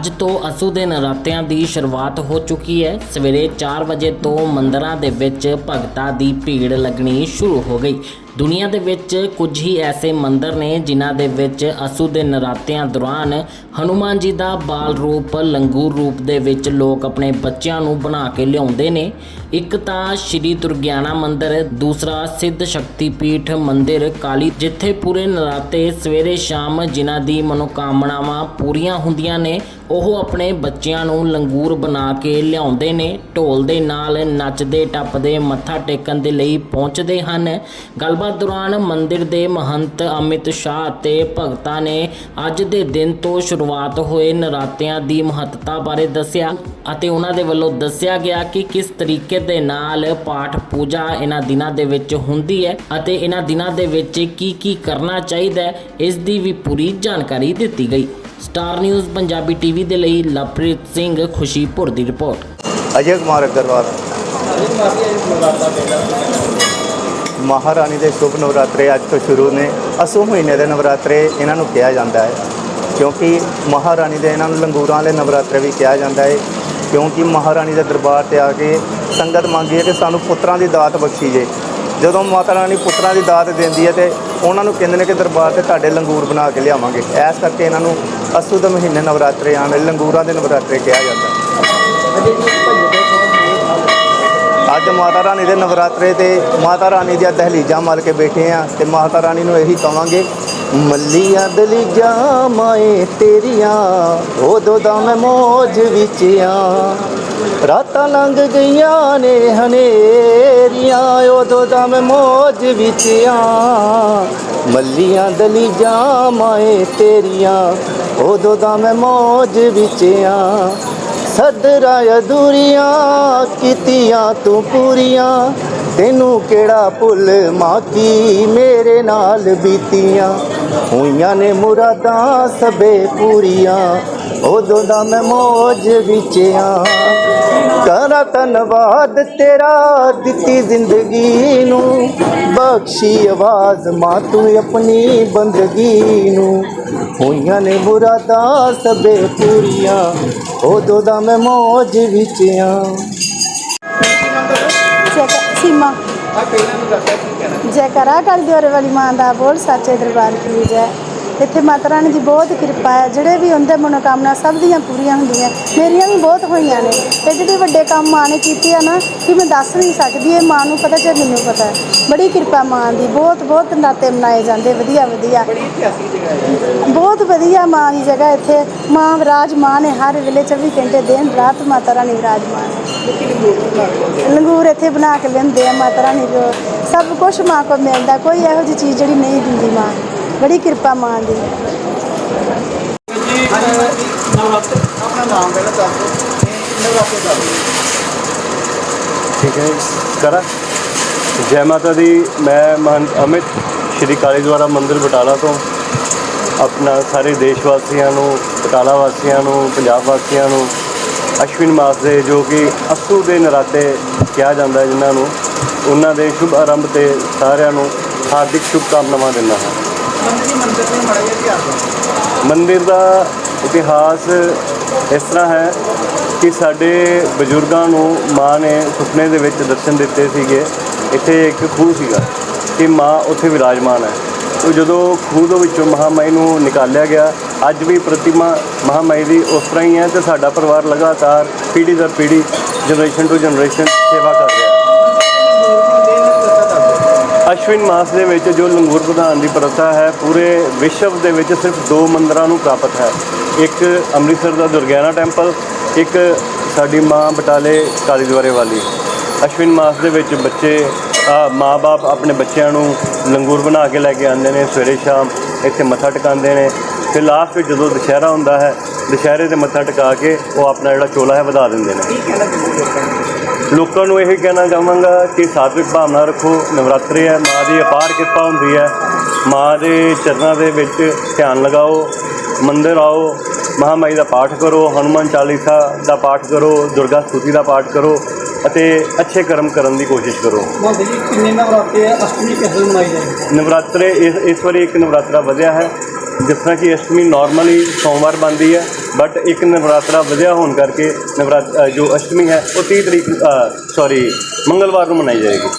ਅੱਜ ਤੋਂ ਅਸੂ ਦੇ ਨਰਾਤਿਆਂ ਦੀ ਸ਼ੁਰੂਆਤ ਹੋ ਚੁੱਕੀ ਹੈ। ਸਵੇਰੇ 4 ਵਜੇ ਤੋਂ ਮੰਦਰਾਂ ਦੇ ਵਿੱਚ ਭਗਤਾਂ ਦੀ ਭੀੜ ਲੱਗਣੀ ਸ਼ੁਰੂ ਹੋ ਗਈ। ਦੁਨੀਆ ਦੇ ਵਿੱਚ ਕੁਝ ਹੀ ਐਸੇ ਮੰਦਰ ਨੇ ਜਿਨ੍ਹਾਂ ਦੇ ਵਿੱਚ ਅਸੂ ਦੇ ਨਰਾਤਿਆਂ ਦੌਰਾਨ ਹਨੂਮਾਨ ਜੀ ਦਾ ਬਾਲ ਰੂਪ, ਲੰਗੂਰ ਰੂਪ ਦੇ ਵਿੱਚ ਲੋਕ ਆਪਣੇ ਬੱਚਿਆਂ ਨੂੰ ਬਣਾ ਕੇ ਲਿਆਉਂਦੇ ਨੇ। ਇੱਕ ਤਾਂ ਸ਼੍ਰੀ ਦੁਰਗਿਆਨਾ ਮੰਦਰ, ਦੂਸਰਾ ਸਿੱਧ ਸ਼ਕਤੀ ਪੀਠ ਮੰਦਿਰ ਕਾਲੀ, ਜਿੱਥੇ ਪੂਰੇ ਨਰਾਤੇ ਸਵੇਰੇ ਸ਼ਾਮ ਜਿਨ੍ਹਾਂ ਦੀ ਮਨੋਕਾਮਨਾਵਾਂ ਪੂਰੀਆਂ ਹੁੰਦੀਆਂ ਨੇ, ਉਹ ਆਪਣੇ ਬੱਚਿਆਂ ਨੂੰ ਲੰਗੂਰ ਬਣਾ ਕੇ ਲਿਆਉਂਦੇ ਨੇ। ਢੋਲ ਦੇ ਨਾਲ ਨੱਚਦੇ, ਟੱਪਦੇ, ਮੱਥਾ ਟੇਕਣ ਦੇ ਲਈ ਪਹੁੰਚਦੇ ਹਨ। ਗੱਲ ਗੱਲਬਾਤ ਦੌਰਾਨ ਮੰਦਿਰ ਦੇ ਮਹੰਤ ਅਮਿਤ ਸ਼ਾਹ ਅਤੇ ਭਗਤਾਂ ਨੇ ਅੱਜ ਦੇ ਦਿਨ ਤੋਂ ਸ਼ੁਰੂਆਤ ਹੋਏ ਨਰਾਤਿਆਂ ਦੀ ਮਹੱਤਤਾ ਬਾਰੇ ਦੱਸਿਆ ਅਤੇ ਉਹਨਾਂ ਦੇ ਵੱਲੋਂ ਦੱਸਿਆ ਗਿਆ ਕਿ ਕਿਸ ਤਰੀਕੇ ਦੇ ਨਾਲ ਪਾਠ ਪੂਜਾ ਇਹਨਾਂ ਦਿਨਾਂ ਦੇ ਵਿੱਚ ਹੁੰਦੀ ਹੈ ਅਤੇ ਇਹਨਾਂ ਦਿਨਾਂ ਦੇ ਵਿੱਚ ਕੀ ਕੀ ਕਰਨਾ ਚਾਹੀਦਾ ਹੈ, ਇਸ ਦੀ ਵੀ ਪੂਰੀ ਜਾਣਕਾਰੀ ਦਿੱਤੀ ਗਈ। ਸਟਾਰ ਨਿਊਜ਼ ਪੰਜਾਬੀ ਟੀਵੀ ਦੇ ਲਈ ਲਵਪ੍ਰੀਤ ਸਿੰਘ ਖੁਸ਼ੀਪੁਰ ਦੀ ਰਿਪੋਰਟ। ਅਜੇ ਕੁਮਾਰ ਅਗਰਵਾਲ। ਮਹਾਰਾਣੀ ਦੇ ਸ਼ੁਭ ਨਵਰਾਤਰੇ ਅੱਜ ਤੋਂ ਸ਼ੁਰੂ ਨੇ। ਅਸੂ ਮਹੀਨੇ ਦੇ ਨਵਰਾਤਰੇ ਇਹਨਾਂ ਨੂੰ ਕਿਹਾ ਜਾਂਦਾ ਹੈ। ਕਿਉਂਕਿ ਮਹਾਰਾਣੀ ਦੇ ਇਹਨਾਂ ਨੂੰ ਲੰਗੂਰਾਂ ਵਾਲੇ ਨਵਰਾਤਰੇ ਵੀ ਕਿਹਾ ਜਾਂਦਾ ਹੈ। ਕਿਉਂਕਿ ਮਹਾਰਾਣੀ ਦੇ ਦਰਬਾਰ ਤੇ ਆ ਕੇ ਸੰਗਤ ਮੰਗਦੀ ਹੈ ਕਿ ਸਾਨੂੰ ਪੁੱਤਰਾਂ ਦੀ ਦਾਤ ਬਖਸ਼ੀ ਜੇ। ਜਦੋਂ ਮਾਤਾ ਰਾਣੀ ਪੁੱਤਰਾਂ ਦੀ ਦਾਤ ਦਿੰਦੀ ਹੈ ਤੇ ਉਹਨਾਂ ਨੂੰ ਕਹਿੰਦੇ ਨੇ ਕਿ ਦਰਬਾਰ ਤੇ ਤੁਹਾਡੇ ਲੰਗੂਰ ਬਣਾ ਕੇ ਲਿਆਵਾਂਗੇ। ਇਸ ਕਰਕੇ ਇਹਨਾਂ ਨੂੰ ਅਸੂ ਦੇ ਮਹੀਨੇ ਨਵਰਾਤਰੇ ਆਉਣ ਲੰਗੂਰਾਂ ਦੇ ਨਵਰਾਤਰੇ ਕਿਹਾ ਜਾਂਦਾ ਹੈ। ਅੱਜ ਮਾਤਾ ਰਾਣੀ ਦੇ ਨਵਰਾਤਰੇ ਤੇ ਮਾਤਾ ਰਾਣੀ ਦੀਆਂ ਦਹਲੀਜਾਂ ਮਲ ਕੇ ਬੈਠੇ ਆ ਤੇ ਮਾਤਾ ਰਾਣੀ ਨੂੰ ਇਹੀ ਕਵਾਂਗੇ, ਮੱਲੀਆਂ ਦਲੀਜਾਂ ਮਾਏ ਤੇਰੀਆਂ, ਉਦੋਂ ਦਾ ਮੈਂ ਮੋਜ ਵਿੱਚ ਆ। ਰਾਤਾਂ ਲੰਘ ਗਈਆਂ ਨੇ ਹਨੇਰੀਆਂ, ਉਦੋਂ ਦਾ ਮੈਂ ਮੋਜ ਵਿੱਚ ਆ। ਮੱਲੀਆਂ ਦਲੀਜਾਂ ਮਾਏ ਤੇਰੀਆਂ, ਉਦੋਂ ਦਾ ਮੈਂ ਮੋਜ ਵਿੱਚ ਆ। ਸਦਰਾਂ ਅਧੂਰੀਆਂ ਕੀਤੀਆਂ ਤੂੰ ਪੂਰੀਆਂ। ਤੈਨੂੰ ਕਿਹੜਾ ਭੁੱਲ ਮਾਕੀ ਮੇਰੇ ਨਾਲ ਬੀਤੀਆਂ। ਹੋਈਆਂ ਨੇ ਮੁਰਾਦਾਂ ਸਭੇ ਪੂਰੀਆਂ। ਉਦੋਂ ਦਾ ਮੈਂ ਮੋਜ ਵਿੱਚ ਆ। ਕਰਾਂ ਧੰਨਵਾਦ ਤੇਰਾ ਦਿੱਤੀ ਜ਼ਿੰਦਗੀ ਨੂੰ। ਬਖਸ਼ੀ ਆਵਾਜ਼ ਮਾਂ ਤੂੰ ਆਪਣੀ ਬੰਦਗੀ ਨੂੰ। ਹੋਈਆਂ ਨੇ ਮੁਰਾਦਾਂ ਸਭੇ ਪੂਰੀਆਂ। ਉਦੋਂ ਦਾ ਮੈਂ ਮੌਜ ਵਿੱਚ ਆ। ਜੈ- ਸੀਮਾ। ਜੈਕਾਰਾ ਕਲਦੀਵਰ ਵਾਲੀ ਮਾਂ ਦਾ ਬੋਲ ਸੱਚੇ ਦਰਬਾਰ ਕੀ ਜੈ। ਇੱਥੇ ਮਾਤਾ ਰਾਣੀ ਦੀ ਬਹੁਤ ਕਿਰਪਾ ਹੈ। ਜਿਹੜੇ ਵੀ ਹੁੰਦੇ ਮਨੋਕਾਮਨਾ ਸਭ ਦੀਆਂ ਪੂਰੀਆਂ ਹੁੰਦੀਆਂ। ਮੇਰੀਆਂ ਵੀ ਬਹੁਤ ਹੋਈਆਂ ਨੇ। ਤੇ ਜਿਹੜੇ ਵੱਡੇ ਕੰਮ ਮਾਂ ਨੇ ਕੀਤੇ ਆ ਨਾ ਕਿ ਮੈਂ ਦੱਸ ਨਹੀਂ ਸਕਦੀ ਇਹ ਮਾਂ ਨੂੰ ਪਤਾ ਜਾਂ ਮੈਨੂੰ ਪਤਾ ਹੈ। ਬੜੀ ਕਿਰਪਾ ਮਾਂ ਦੀ। ਬਹੁਤ ਬਹੁਤ ਨਾਤੇ ਮਨਾਏ ਜਾਂਦੇ। ਵਧੀਆ ਵਧੀਆ। ਬਹੁਤ ਵਧੀਆ ਮਾਂ ਦੀ ਜਗ੍ਹਾ ਇੱਥੇ। ਮਾਂ ਵਿਰਾਜਮਾਨ ਹੈ। ਹਰ ਵੇਲੇ 24 ਘੰਟੇ ਦਿਨ ਰਾਤ ਮਾਤਾ ਰਾਣੀ ਵਿਰਾਜਮਾਨ ਹੈ। ਲੰਗੂਰ ਇੱਥੇ ਬਣਾ ਕੇ ਲੈਂਦੇ ਆ ਮਾਤਾ ਰਾਣੀ ਸਭ ਕੁਝ ਮਾਂ ਕੋ ਮਿਲਦਾ। ਕੋਈ ਇਹੋ ਜਿਹੀ ਚੀਜ਼ ਜਿਹੜੀ ਨਹੀਂ ਦਿੰਦੀ ਮਾਂ। ਬੜੀ ਕਿਰਪਾ ਮਾਂ ਦੀ। ਆਪਣਾ ਨਾਮ ਪਹਿਲਾਂ ਦੱਸ ਦਿਓ ਨਵਰਾਤਰੇ ਦੱਸ ਠੀਕ ਹੈ ਕਰਾ। ਜੈ ਮਾਤਾ ਦੀ। ਮੈਂ ਮਹੰਤ ਅਮਿਤ, ਸ਼੍ਰੀ ਕਾਲੀ ਦੁਆਰਾ ਮੰਦਿਰ ਬਟਾਲਾ ਤੋਂ। ਆਪਣਾ ਸਾਰੇ ਦੇਸ਼ ਵਾਸੀਆਂ ਨੂੰ, ਬਟਾਲਾ ਵਾਸੀਆਂ ਨੂੰ, ਪੰਜਾਬ ਵਾਸੀਆਂ ਨੂੰ, ਅਸ਼ਵਿਨ ਮਾਸ ਦੇ, ਜੋ ਕਿ ਅਸੂ ਦੇ ਨਰਾਤੇ ਕਿਹਾ ਜਾਂਦਾ ਜਿਨ੍ਹਾਂ ਨੂੰ, ਉਹਨਾਂ ਦੇ ਸ਼ੁਭ ਆਰੰਭ ਤੇ ਸਾਰਿਆਂ ਨੂੰ ਹਾਰਦਿਕ ਸ਼ੁਭਕਾਮਨਾਵਾਂ ਦਿੰਦਾ ਹਾਂ। ਮੰਦਿਰ ਦਾ ਇਤਿਹਾਸ ਇਸ ਤਰ੍ਹਾਂ ਹੈ ਕਿ ਸਾਡੇ ਬਜ਼ੁਰਗਾਂ ਨੂੰ ਮਾਂ ਨੇ ਸੁਪਨੇ ਦੇ ਵਿੱਚ ਦਰਸ਼ਨ ਦਿੱਤੇ ਸੀਗੇ। ਇੱਥੇ ਇੱਕ ਖੂਹ ਸੀਗਾ ਕਿ ਮਾਂ ਉੱਥੇ ਵਿਰਾਜਮਾਨ ਹੈ। ਉਹ ਜਦੋਂ ਖੂਹ ਦੇ ਵਿੱਚੋਂ ਮਹਾਮਾਈ ਨੂੰ ਨਿਕਾਲਿਆ ਗਿਆ, ਅੱਜ ਵੀ ਪ੍ਰਤਿਮਾ ਮਹਾਮਾਈ ਦੀ ਉਸ ਤਰ੍ਹਾਂ ਹੀ ਹੈ ਤੇ ਸਾਡਾ ਪਰਿਵਾਰ ਲਗਾਤਾਰ ਪੀੜ੍ਹੀ ਦਰ ਪੀੜ੍ਹੀ ਜਨਰੇਸ਼ਨ ਟੂ ਜਨਰੇਸ਼ਨ ਸੇਵਾ ਕਰ ਰਿਹਾ ਹੈ। ਅਸ਼ਵਿਨ ਮਾਸ ਦੇ ਵਿੱਚ ਜੋ ਲੰਗੂਰ ਪ੍ਰਧਾਨ ਦੀ ਪ੍ਰਥਾ ਹੈ, ਪੂਰੇ ਵਿਸ਼ਵ ਦੇ ਵਿੱਚ ਸਿਰਫ ਦੋ ਮੰਦਰਾਂ ਨੂੰ ਪ੍ਰਾਪਤ ਹੈ। ਇੱਕ ਅੰਮ੍ਰਿਤਸਰ ਦਾ ਦੁਰਗਿਆਨਾ ਟੈਂਪਲ, ਇੱਕ ਸਾਡੀ ਮਾਂ ਬਟਾਲੇ ਕਾਲੀ ਦੁਆਰੇ ਵਾਲੀ। ਅਸ਼ਵਿਨ ਮਾਸ ਦੇ ਵਿੱਚ ਬੱਚੇ ਮਾਪੇ ਆਪਣੇ ਬੱਚਿਆਂ ਨੂੰ ਲੰਗੂਰ ਬਣਾ ਕੇ ਲੈ ਕੇ ਆਉਂਦੇ ਨੇ, ਸਵੇਰੇ ਸ਼ਾਮ ਇੱਥੇ ਮੱਥਾ ਟਿਕਾਉਂਦੇ ਨੇ। ਫਿਰ ਲਾਸਟ ਵਿੱਚ ਜਦੋਂ ਦੁਸ਼ਹਿਰਾ ਹੁੰਦਾ ਹੈ, ਦੁਸ਼ਹਿਰੇ ਤੇ ਮੱਥਾ ਟਿਕਾ ਕੇ ਉਹ ਆਪਣਾ ਜਿਹੜਾ ਚੋਲਾ ਹੈ ਵਧਾ ਦਿੰਦੇ ਨੇ। ਲੋਕਾਂ ਨੂੰ ਇਹ ਕਹਿਣਾ ਚਾਹਾਂਗਾ ਕਿ ਸਾਤਵਿਕ ਭਾਵਨਾ ਰੱਖੋ ਨਵਰਾਤਰੇ ਹੈ ਮਾਂ ਦੀ ਅਪਾਰ ਕਿਰਪਾ ਹੁੰਦੀ ਹੈ। ਮਾਂ ਦੇ ਚਰਨਾਂ ਦੇ ਵਿੱਚ ਧਿਆਨ ਲਗਾਓ ਮੰਦਿਰ ਆਓ ਮਹਾਮਾਈ ਦਾ ਪਾਠ ਕਰੋ ਹਨੂਮਾਨ ਚਾਲੀਸਾ ਦਾ ਪਾਠ ਕਰੋ ਦੁਰਗਾ ਸਤੁਤੀ ਦਾ ਪਾਠ ਕਰੋ ਅਤੇ ਅੱਛੇ ਕਰਮ ਕਰਨ ਦੀ ਕੋਸ਼ਿਸ਼ ਕਰੋ। ਕਿੰਨੇ ਨਵਰਾਤੇ ਆ ਅਸ਼ਟਮੀ ਕਿਸ ਦਿਨ ਮਨਾਈ ਜਾਂਦੀ ਨਵਰਾਤਰੇ ਇਸ ਇਸ ਵਾਰੀ ਇੱਕ ਨਵਰਾਤਰਾ ਵਧਿਆ ਹੈ। ਜਿਸ ਤਰ੍ਹਾਂ ਕਿ ਅਸ਼ਟਮੀ ਨਾਰਮਲੀ ਸੋਮਵਾਰ ਬਣਦੀ ਹੈ ਬਟ ਇੱਕ ਨਵਰਾਤਰਾ ਵਧਿਆ ਹੋਣ ਕਰਕੇ ਨਵਰਾਤ ਜੋ ਅਸ਼ਟਮੀ ਹੈ, ਉਹ 30 ਤਰੀਕ ਸੌਰੀ ਮੰਗਲਵਾਰ ਨੂੰ ਮਨਾਈ ਜਾਏਗੀ।